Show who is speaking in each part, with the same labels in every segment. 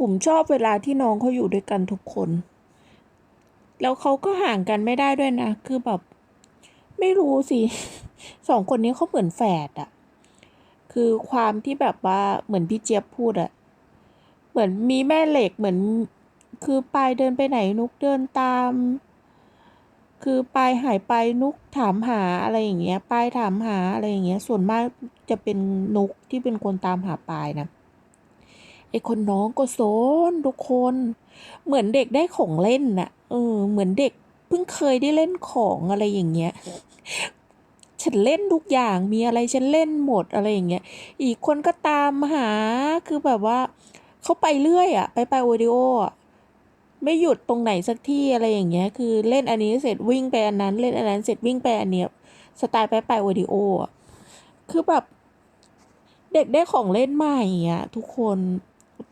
Speaker 1: ผมชอบเวลาที่น้องเขาอยู่ด้วยกันทุกคน แล้วเขาก็ห่างกันไม่ได้ด้วยนะ คือแบบ ไม่รู้สิ สองคนนี้เขาเหมือนแฝดอะคือความที่แบบว่าเหมือนพี่เจี๊ยบพูดอะเหมือนมีแม่เหล็กเหมือน คือปายเดินไปไหนนุกเดินตาม คือปายหายไปนุกถามหาอะไรอย่างเงี้ยปายถามหาอะไรอย่างเงี้ย ส่วนมากจะเป็นนุกที่เป็นคนตามหาปายนะ ไอ้คนน้องก็โซนทุกคน เหมือนเด็กได้ของเล่นน่ะ เออ เหมือนเด็กเพิ่งเคยได้เล่นของอะไรอย่างเงี้ย ฉันเล่นทุกอย่างมีอะไรฉันเล่นหมดอะไรอย่างเงี้ย อีกคนก็ตามหาคือแบบว่าเขาไปเรื่อยอะไปไปโอดิโออะไม่หยุดตรงไหนสักที่อะไรอย่างเงี้ย คือเล่นอันนี้เสร็จวิ่งไปอันนั้น เล่นอันนั้นเสร็จวิ่งไปอันเนี้ยสไตล์ไปไปโอดิโออะคือแบบเด็กได้ของเล่นใหม่อะทุกคน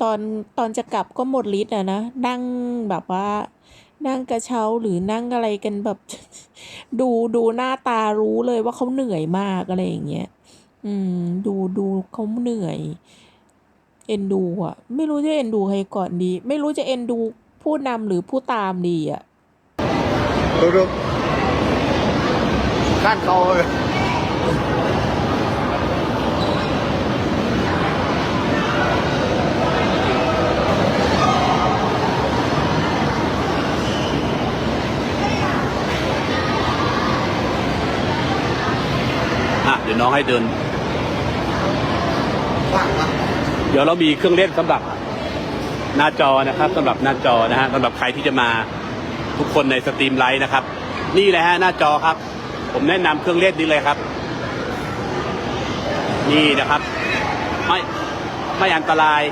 Speaker 1: ตอนตอนจะกลับก็หมดฤทธิ์อะนะ นั่งแบบว่า นั่งกระเช้าหรือนั่งอะไรกันแบบ ดูดูหน้าตารู้เลยว่าเขาเหนื่อยมากอะไรอย่างเงี้ยอืม ดูดูเขาเหนื่อย เอ็นดูอะ ไม่รู้จะเอ็นดูใครก่อนดี ไม่รู้จะเอ็นดูผู้นำหรือผู้ตามดีอะ
Speaker 2: ดูดูข้านเขาเลย
Speaker 3: เดี๋ยวน้องให้เดิน
Speaker 2: ว่างปะ
Speaker 3: เดี๋ยวเรามีเครื่องเล่นสำหรับหน้าจอนะครับสำหรับหน้าจอนะฮะสำหรับใครที่จะมาทุกคนในสตรีมไลท์นะครับ นี่เลยฮะหน้าจอครับ ผมแนะนำเครื่องเล่นนี้เลยครับ นี่นะครับ ไม่ไม่อันตราย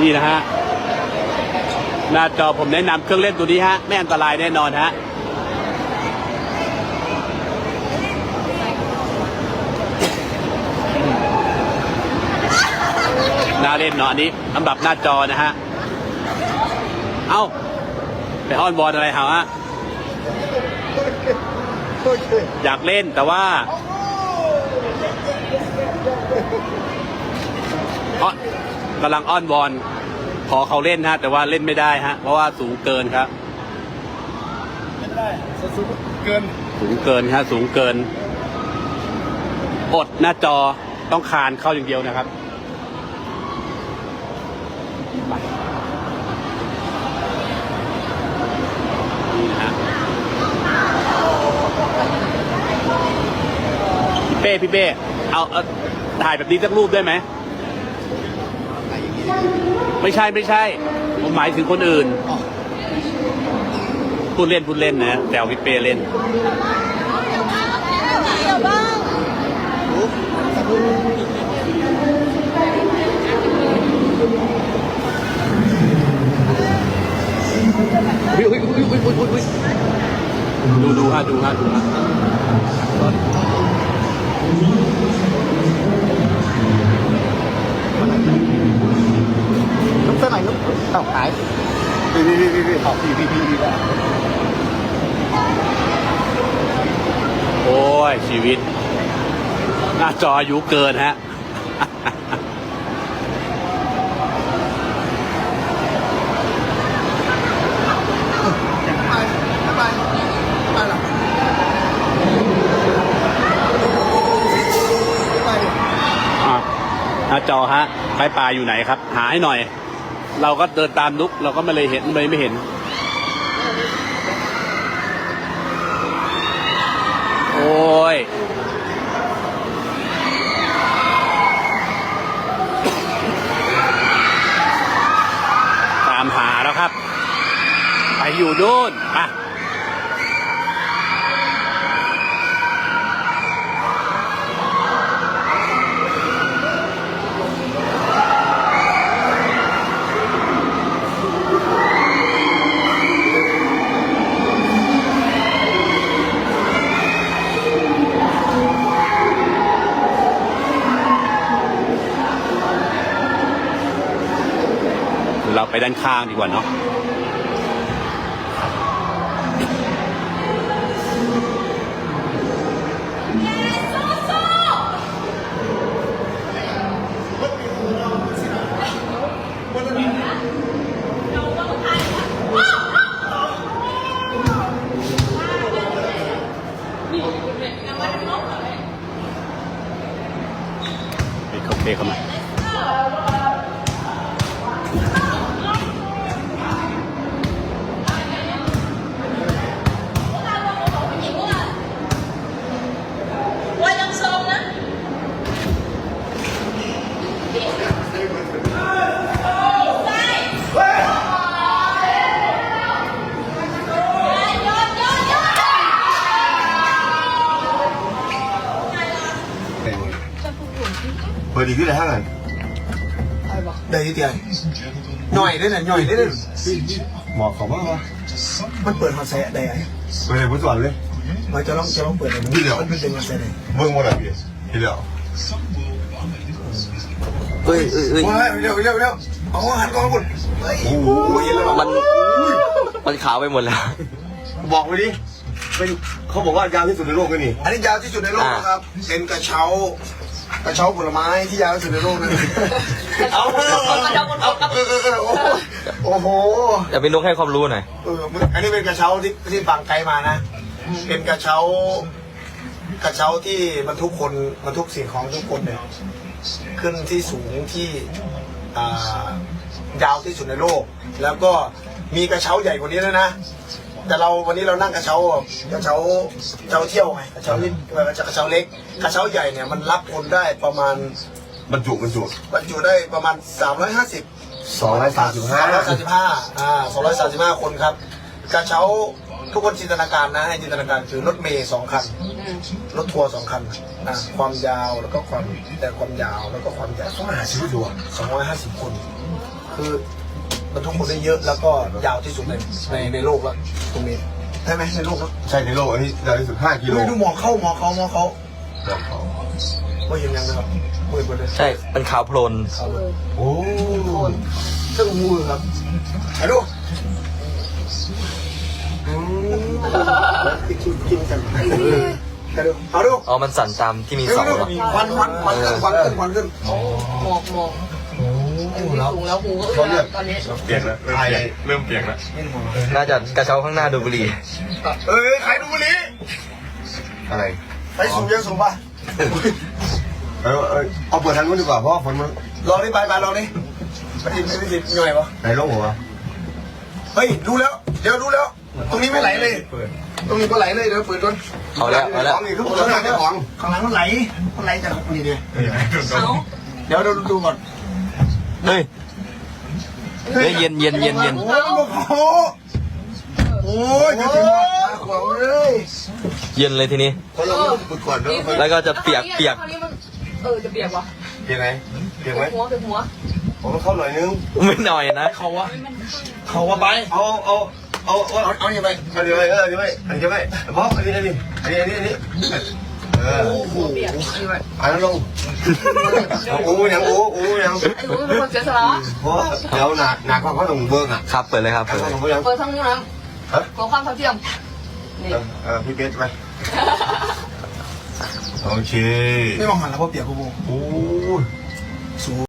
Speaker 3: นี่นะฮะหน้าจอผมแนะนำเครื่องเล่นตัวนี้ฮะไม่อันตรายแน่นอนฮะาเล่นเนาะอันนี้สำหรับหน้าจอนะฮะ เอ้า ไปอ้อนบอลอะไรเหรอฮะ
Speaker 2: อ
Speaker 3: ยากเล่นแต่ว่าอ้อนกำลังอ้อนบอลขอเขาเล่นฮะ แต่ว่าเล่นไม่ได้ฮะ เพราะว่าสูงเกินครับ
Speaker 2: ไม่ได้สุดเกิน
Speaker 3: สูงเกินฮะ สูงเกิน อดหน้าจอต้องคานเข้าอย่างเดียวนะครับ นี่นะฮะพี่ เป้พี่เป้เอาเอาถ่ายแบบนี้สักรูปได้ไหมไม่ใช่ไม่ใช่ ผมหมายถึงคนอื่นพูดเล่นพูดเล่นนะแต่พี่เป้เล่นดูดูฮะดูฮะดูฮะ
Speaker 2: นุ๊กเส้นไหนนุ๊กเอ้าหายพี่พี่พี่พี่เอาพี่พี่พี่พี่แล้ว
Speaker 3: โอ้ย ชีวิต หน้าจออายุเกินฮะ
Speaker 2: ไปไปไปหรอไป
Speaker 3: อะหน้าจอฮะไปปลาอยู่ไหนครับ หาให้หน่อย เราก็เดินตามนุกเราก็ไม่เลยเห็นไม่ไม่เห็น โอ้ยตามหาแล้วครับ ไปอยู่นู่นอะ ไปด้านข้างดีกว่าเนาะเบรกเข้ามา
Speaker 2: Vừa đi cái này hả này
Speaker 4: ได้ทีเดียวหน่อยได้หน่อยหน่อยได้เลย
Speaker 2: Mỏ khổ quá không
Speaker 4: มันเปิดมาแซะได้ไง
Speaker 2: Vừa này muốn toàn lên
Speaker 4: มันจะลองจะลองเปิดเลยมันมันเป็นมาแซะได้
Speaker 2: Vương mua là gì Thì liệu
Speaker 5: เอ้ยเอ้ยเอ้ย
Speaker 4: ว้ายเร็วเร็วเร็วเอาหันกองกุดเฮ้ยโอ้ยแล้ว
Speaker 5: มันมันขาวไปหมดแล้ว
Speaker 2: บอกไปดิเป็นเขาบอกว่ายาวที่สุดในโลกเลยนี่
Speaker 4: อันนี้ยาวที่สุดในโลกนะครับ เป็นกระเช้า กระเช้าผลไม้ที่ยาวที่สุดในโลกนะเอาเอาเอาเออเออเออโอ้โห
Speaker 5: อย่าไปนกให้ความรู้หน่อย
Speaker 4: เอออันนี้เป็นกระเช้าที่ที่ฟังไกลมานะ เป็นกระเช้ากระเช้าที่บรรทุกคนบรรทุกสิ่งของทุกคนเนี่ยขึ้นที่สูงที่อ่ายาวที่สุดในโลก แล้วก็มีกระเช้าใหญ่กว่านี้แล้วยนะ แต่เราวันนี้เรานั่งกระเช้ากระเช้ากระเช้าเที่ยวไงกระเช้านี่กระเช้ากระเช้าเล็กกระเช้าใหญ่เนี่ยมันรับคนได้ประมาณ
Speaker 2: บรรจุบรรจุ
Speaker 4: บรรจุได้ประมาณ 350
Speaker 2: 235
Speaker 4: 235อ่า235 คนครับกระเช้าทุกคนจินตนาการนะให้จินตนาการคือรถเมย์สองคันรถทัวร์สองคันนะความยาวแล้วก็ความแต่ความยาวแล้วก็ความใหญ่
Speaker 2: ต้องหาว
Speaker 4: สองร้อยห้าสิบคนคือ บรรทุกคนได้เยอะแล้วก็ยาวที่สุดในในในโลกแล้วตรงนี้ใช่ไหมในโลกแล้ว
Speaker 2: ใช่ในโลกอันนี้ยาวที่สุด5กิโล
Speaker 4: ไม่ดูหมอเข้าหมอเขาหมอเขา
Speaker 2: บอกเขา
Speaker 4: ไม่เห็นยังนะครับมืดหมดเลย
Speaker 5: ใช่มันขาวโพลน
Speaker 4: เขาเลย
Speaker 2: โอ้
Speaker 4: เครื่องมือครับถ่ายดูอืมแล้วกินกินกันเออถ่ายดูเอาดู
Speaker 5: อ๋อมันสั่นตามที่มีเสาเหรอ
Speaker 4: ควันควันควันขึ้นควันขึ้นควันขึ้น
Speaker 6: หมอกหมอก อันนี้สูงแล้วหูก็
Speaker 2: เขา
Speaker 6: เอื้
Speaker 2: เรี
Speaker 6: อย
Speaker 2: ก
Speaker 6: ตอนนี้
Speaker 2: เปลี่ยนแล้วเริ่มเปลี่ยนแล้ว
Speaker 5: น่าจะกระเช้าข้างหน้าดูบุหรี่
Speaker 4: เอ้ยใครดูบุหรี่
Speaker 2: อะไร
Speaker 4: ไปสูงยังสูงป่ะ
Speaker 2: เออเออเอาเปิดทางนู้นดีกว่าเพราะว่าฝนมัน
Speaker 4: ลองนี่ไปไปลองนี่ไปดิไปดิหน่อยวะ
Speaker 2: ไหนลงหัว
Speaker 4: เฮ้ยดูแล้วเดี๋ยวดูแล้ว ตรงนี้ไม่ไหลเลยตรงนี้ก็ไหลเลยเดี๋ยวเปิดก่อน
Speaker 5: เอาแล้วเอาแล้ว
Speaker 2: ของนี่คือผมต้องการเจ้าของ
Speaker 4: ข้างหลังมันไหลมันไหลจากนี่ดิ
Speaker 6: เอา
Speaker 4: เดี๋ยวเราดูก่อน
Speaker 5: เฮ้ยเฮ้ยเย็นเย็นเย็นเย็น
Speaker 4: โอ้ยมันโอ้โอ้ยจะถึงมาขวางเลย
Speaker 5: เย็นเลยทีนี้
Speaker 2: คนเราต้องฝึกก่อนเนอะ
Speaker 5: แล้วก็จะเปียกเปียก
Speaker 6: คราวนี้มันเออจะเปียกวะ
Speaker 2: เปียกไหมเปียกไหม
Speaker 6: หัวเป็นหัว
Speaker 2: ผมเข้าหน่อยนึง
Speaker 5: ไม่หน่อยนะ
Speaker 4: เขาวะเขาวะไป
Speaker 2: เอาเอาเอาเอา
Speaker 4: เอาเอาอย่างไร
Speaker 2: อันนี้ไปเอออันนี้ไปอันนี้ไปเพราะอันนี้อันนี้อันนี้อันนี้อันนี้ เออ
Speaker 6: หัวเปียก
Speaker 2: อันนั้นลงอู้ยังโอ้อู้ยัง
Speaker 6: ไอ้หนูเป็นคนเสียสละ
Speaker 2: เพราะเดี๋ยวหนักหนักกว่าเขาต้องเบิกอะ
Speaker 5: ครับเปิดเลยครับ
Speaker 2: เปิ
Speaker 5: ดเลย
Speaker 6: เปิดทั้งนู้นนะขอความเท่าเทียมนี่
Speaker 2: เออพี่เบสไปโอเค
Speaker 4: ไม่มองหันแล้วเพราะเปียกกูโบ
Speaker 2: โอ้
Speaker 4: สู